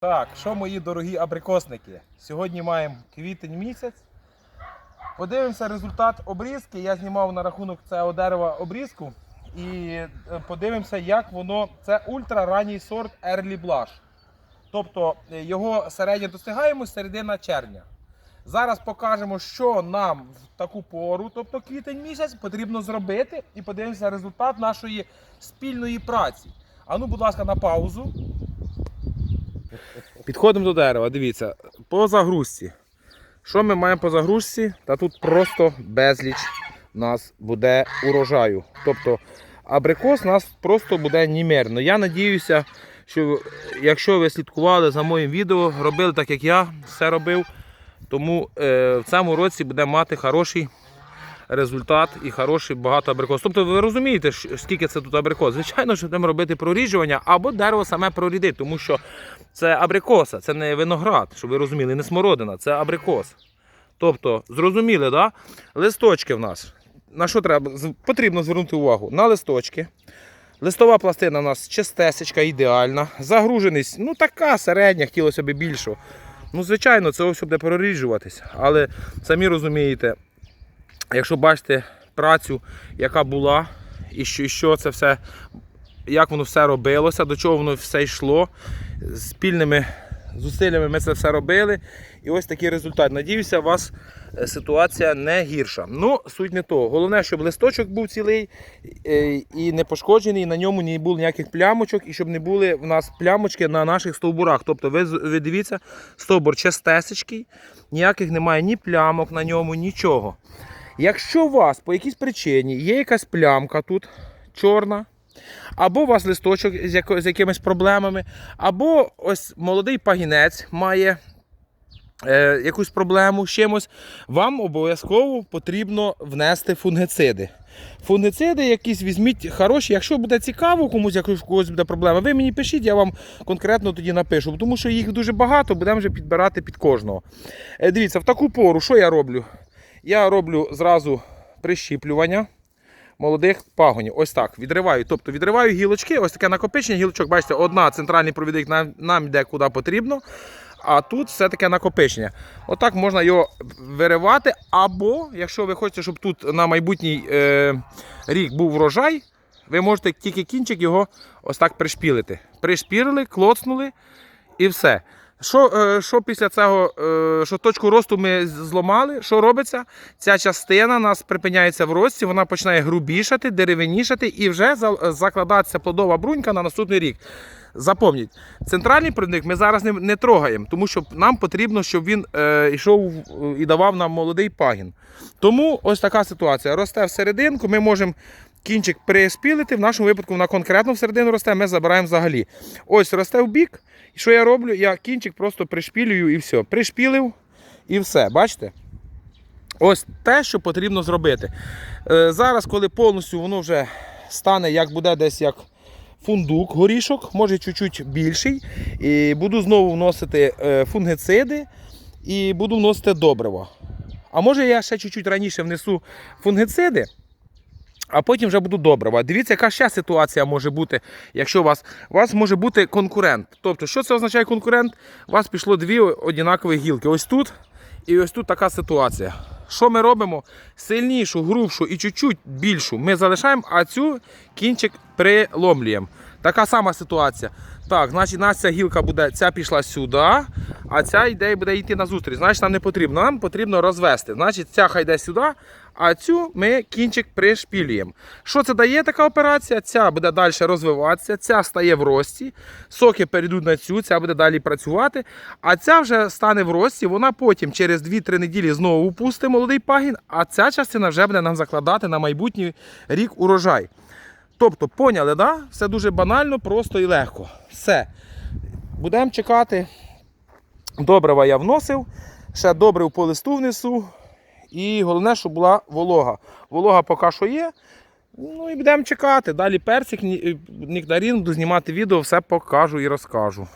Так, що мої дорогі абрикосники? Сьогодні маємо квітень місяць. Подивимося результат обрізки. Я знімав на рахунок цього дерева обрізку. І е, подивимося, як воно. Це ультраранній сорт Early Blush. Тобто е, його середня досягаємость середина червня. Зараз покажемо, що нам в таку пору, тобто квітень місяць, потрібно зробити, і подивимося результат нашої спільної праці. Ану, будь ласка, на паузу. Підходимо до дерева, дивіться, по загрузці. Що ми маємо по загрузці? Та тут просто безліч нас буде урожаю. Тобто абрикос у нас просто буде німерно. Я надіюся, що якщо ви слідкували за моїм відео, робили так, як я все робив, тому е, в цьому році буде мати хороший результат і хороший багато абрикос. Тобто ви розумієте, скільки це тут абрикос. Звичайно, що будемо робити проріджування або дерево саме прорідить, тому що це абрикоса, це не виноград, щоб ви розуміли, не смородина, це абрикос. Тобто, зрозуміли, да? листочки в нас. На що треба? Потрібно звернути увагу на листочки. Листова пластина у нас чистесечка, ідеальна. Загруженість, ну така середня, хотілося б більше. Ну, звичайно, це все буде проріджуватись. Але самі розумієте, якщо бачите працю, яка була, і що, і що це все, як воно все робилося, до чого воно все йшло, спільними зусиллями ми це все робили. І ось такий результат. Надіюся, у вас е, ситуація не гірша. Ну, суть не то. Головне, щоб листочок був цілий е, і не пошкоджений, і на ньому не було ніяких плямочок, і щоб не були в нас плямочки на наших стовбурах. Тобто, ви, ви дивіться, стовбур чистесечкий, ніяких немає ні плямок на ньому, нічого. Якщо у вас по якійсь причині є якась плямка тут чорна, або у вас листочок з, яко- з якимись проблемами, або ось молодий пагінець має е, якусь проблему з чимось, вам обов'язково потрібно внести фунгициди. Фунгициди якісь візьміть хороші. Якщо буде цікаво, комусь у когось буде проблема, ви мені пишіть, я вам конкретно тоді напишу, тому що їх дуже багато, будемо вже підбирати під кожного. Е, дивіться, в таку пору, що я роблю? Я роблю зразу прищіплювання молодих пагонів. Ось так. Відриваю. Тобто відриваю гілочки, ось таке накопичення гілочок. Бачите, одна центральний провідник нам, нам йде куди потрібно. А тут все таке накопичення. Отак можна його виривати. Або, якщо ви хочете, щоб тут на майбутній е, рік був врожай, ви можете тільки кінчик його ось так пришпілити. Пришпілили, клоцнули і все. Що, е, що після цього, е, що точку росту ми зламали, що робиться? Ця частина у нас припиняється в рості, вона починає грубішати, деревенішати і вже за- закладатися плодова брунька на наступний рік. Запомніть, центральний провідник ми зараз не, не трогаємо, тому що нам потрібно, щоб він е, йшов і давав нам молодий пагін. Тому ось така ситуація. Росте всерединку, ми можемо кінчик приспілити. В нашому випадку вона конкретно всередину росте, ми забираємо взагалі. Ось росте в бік. І що я роблю? Я кінчик просто пришпілюю і все. Пришпілив і все. Бачите? Ось те, що потрібно зробити. Е, зараз, коли повністю воно вже стане, як буде десь як фундук, горішок, може чуть-чуть більший. І буду знову вносити е, фунгициди і буду вносити добриво. А може я ще чуть-чуть раніше внесу фунгициди, а потім вже буду добрива. Дивіться, яка ще ситуація може бути, якщо у вас, у вас може бути конкурент. Тобто, що це означає конкурент? У вас пішло дві однакові гілки. Ось тут і ось тут така ситуація. Що ми робимо? Сильнішу, грубшу і чуть-чуть більшу ми залишаємо, а цю кінчик приломлюємо. Така сама ситуація. Так, значить, нас ця гілка буде, ця пішла сюди, а ця йде буде йти на зустріч. Значить, нам не потрібно. Нам потрібно розвести. Значить, ця хай йде сюди, а цю ми кінчик пришпілюємо. Що це дає така операція? Ця буде далі розвиватися, ця стає в рості, соки перейдуть на цю, ця буде далі працювати, а ця вже стане в рості, вона потім через 2-3 неділі знову упустить молодий пагін, а ця частина вже буде нам закладати на майбутній рік урожай. Тобто, поняли, да? Все дуже банально, просто і легко. Все. Будемо чекати. Добрива я вносив, ще добрив по листу внесу. І головне, щоб була волога. Волога поки що є. Ну і будемо чекати. Далі персик, ні- нектарин, буду знімати відео, все покажу і розкажу.